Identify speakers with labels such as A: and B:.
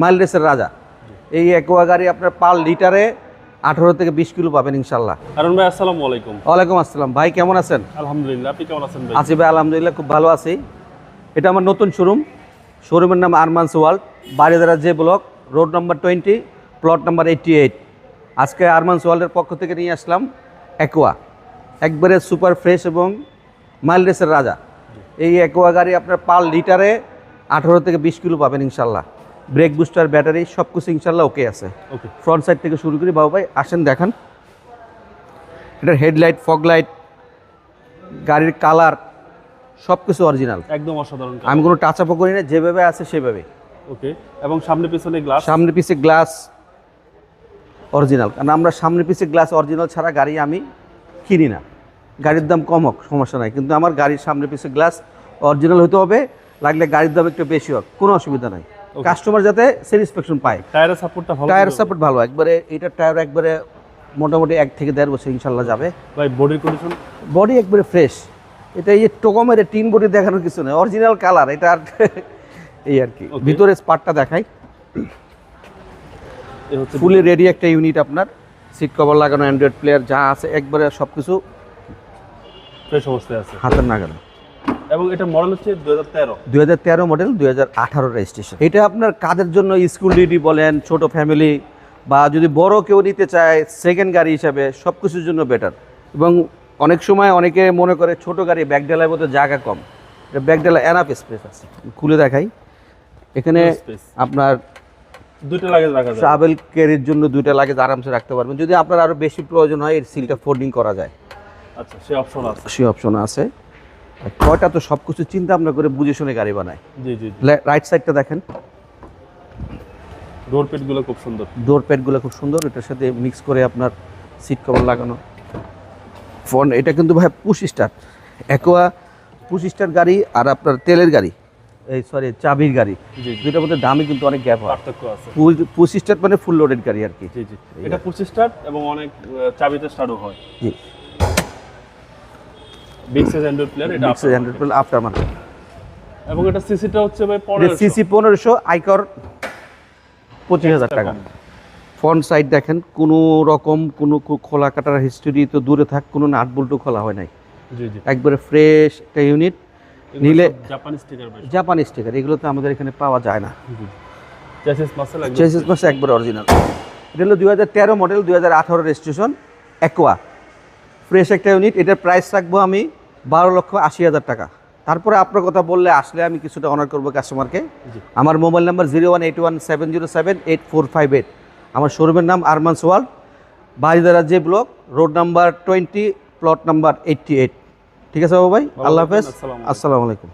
A: Mile রেসের রাজা। এই একোয়া গাড়ি আপনার পার লিটারে আঠারো থেকে বিশ কিলো পাবেন ইনশাল্লাহ।
B: হারুন ভাই আসসালামু আলাইকুম।
A: ওয়ালাইকুম আসসালাম। ভাই কেমন আছেন?
B: আলহামদুলিল্লাহ আপনি কেমন আছেন
A: আছি ভাই আলহামদুলিল্লাহ খুব ভালো আছি। এটা আমার নতুন শোরুম। শোরুমের নাম আরমান্স ওয়ার্ল্ড। বাড়িদারা যে block road number twenty plot number eighty eight. আজকে আরমান্স ওয়ার্ল্ডের পক্ষ থেকে নিয়ে আসলাম অ্যাকোয়া একবারে সুপার ফ্রেশ এবং মাইল রেসের রাজা। এই অ্যাকোয়া গাড়ি আপনার পার লিটারে আঠারো থেকে বিশ কিলো পাবেন ইনশাল্লাহ। ব্রেক বুস্টার ব্যাটারি সব কিছু ইনশাল্লাহ ওকে আছে।
B: ওকে
A: ফ্রন্ট সাইড থেকে শুরু করি বাবু ভাই আসেন দেখান। এটার হেডলাইট ফগ লাইট গাড়ির কালার সব কিছু অরিজিনাল
B: একদম অসাধারণ
A: আমি কোনো টাচ আপও করি না যেভাবে আছে সেভাবে
B: ওকে এবং সামনে পিছনে গ্লাস
A: সামনে পিছে গ্লাস অরিজিনাল কারণ আমরা সামনে পিছে গ্লাস অরিজিনাল ছাড়া গাড়ি আমি কিনি না। গাড়ির দাম কম হোক সমস্যা নাই। কিন্তু আমার গাড়ির সামনে পিছে গ্লাস অরিজিনাল হতে হবে লাগলে গাড়ির দাম একটু বেশি হোক কোনো অসুবিধা নাই। কাস্টমার যাতে স্যাটিসফ্যাকশন পায়।
B: টায়ারের সাপোর্টটা ভালো
A: টায়ার সাপোর্ট ভালো। একবারে এটা টায়ার একবারে মোটামুটি এক থেকে দেড় বছর ইনশাল্লাহ যাবে।
B: ভাই বডির কন্ডিশন
A: বডি একবারে ফ্রেশ এটা এই টোকমের টিন বডি দেখানোর কিছু নেই। অরিজিনাল কালার এটা আর এই আর কি. ভিতরে স্পার্টটা দেখাই।
B: হচ্ছে
A: ফুলি রেডি একটা ইউনিট আপনার। সিট কভার লাগানো অ্যান্ড্রয়েড প্লেয়ার যা আছে একবারে সব কিছু
B: ফ্রেশ অবস্থায় আছে।
A: হাতের নাগালে।
B: এবং এটা মডেল হচ্ছে দুই হাজার তেরো।
A: মডেল দুই হাজার আঠারো রেজিস্ট্রেশন এটা আপনার কাদের জন্য স্কুল ডিউটি বলেন ছোট ফ্যামিলি বা যদি বড় কেউ নিতে চায় সেকেন্ড গাড়ি হিসাবে সব কিছুর জন্য বেটার এবং অনেক সময় অনেকে মনে করে ছোট গাড়ি ব্যাক ডেলার মধ্যে জায়গা কম। এটা ব্যাক ডেলা এনাফ স্পেস আছে। খুলে দেখাই। এখানে আপনার
B: লাগেজ রাখা যায়
A: ট্রাভেল ক্যারির জন্য দুইটা লাগেজ আরামসে রাখতে পারবেন। যদি আপনার আরও বেশি প্রয়োজন হয় এর সিলটা ফোল্ডিং করা যায়।
B: আচ্ছা সে অপশন আছে।
A: সে অপশন আছে। কয়টা তো সব কিছু চিন্তা ভাবনা করে বুঝে শুনে গাড়ি বানায়।
B: জি জি
A: রাইট সাইডটা দেখেন।
B: ডোর পেটগুলো খুব সুন্দর।
A: ডোর প্যাডগুলো খুব সুন্দর এটার সাথে মিক্স করে আপনার সিট কভার লাগানো। ফোন এটা কিন্তু ভাই push start Aqua push start গাড়ি আর আপনার তেলের গাড়ি। এই সরি চাবির গাড়ি। দুইটার মধ্যে দামে কিন্তু অনেক গ্যাপ হয়।
B: পার্থক্য আছে।
A: পুশ স্টার মানে ফুল লোডেড গাড়ি আর কি।
B: জি জি। এটা পঁচিশ স্টার্ট এবং অনেক চাবিতে স্টার্টও হয়।
A: জি।
B: বিগ সাইজ অ্যান্ড্রয়েড প্লেয়ার এটা
A: মিক্সের হান্ড্রেড আফটার মার্কেট
B: এবং এটা সিসিটা হচ্ছে ভাই পনেরো
A: সিসি পনেরোশো আইকর পঁচিশ হাজার টাকা। ফ্রন্ট সাইড দেখেন কোনো রকম কোনো খোলা কাটার হিস্টোরি তো দূরে থাক কোনো নাট বল্টু খোলা হয় নাই।
B: জি জি।
A: একবারে ফ্রেশ একটা ইউনিট নিলে
B: জাপানি স্টিকার ভাই।
A: জাপানি স্টিকার এগুলো তো আমাদের এখানে পাওয়া যায় না।
B: চেসিস মাসেল একদম
A: চেসিস মাস একবারে অরিজিনাল এটা হলো দুই হাজার তেরো মডেল দুই হাজার আঠারো রেজিস্ট্রেশন অ্যাকোয়া ফ্রেশ একটা ইউনিট এটার প্রাইস রাখব আমি বারো লক্ষ আশি হাজার টাকা। তারপরে আপনার কথা বললে আসলে আমি কিছুটা অনার করব কাস্টমারকে আমার mobile number zero one eight one seven zero seven eight four five eight আমার শোরুমের নাম আরমান ওয়ার্ল্ড বাড়িদারা যে block road number twenty plot number eighty eight ঠিক আছে বাবু ভাই? আল্লাহ হাফেজ। আসসালামু আলাইকুম।